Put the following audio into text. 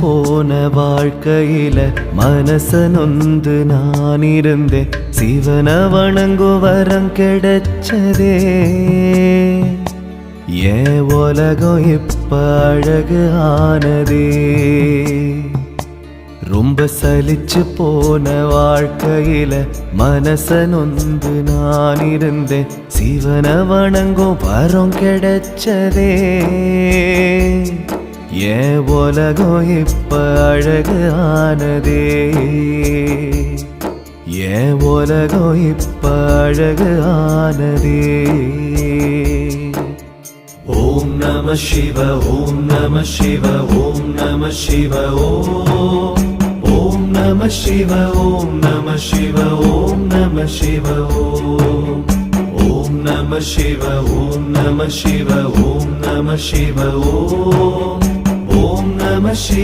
போன வாழ்க்கையில மனச நொந்து நான் இருந்தேன் சிவன வணங்கு வரம் கிடைச்சதே. ஏன் உலகம் இப்ப அழகு ஆனதே. ரொம்ப சலிச்சு போன வாழ்க்கையில மனச நொந்து நான் இருந்தேன் சிவன வணங்கும் வரம் கிடைச்சதே. ஏன் உலகம் இப்ப அழகு ஆனதே. ஏன் உலகம் இப்ப அழகு ஆனதே. ஓம் நம சிவ ஓம் நம சிவ ஓம் நம சிவ ஓம் ஓம் நம சிவ ஓம் நம சிவ ஓம் நம சிவ ஓம் ஓம் நம சிவ ஓம் நம சிவ ஓம் நம சிவ ஓம் ஓம் நம சிவ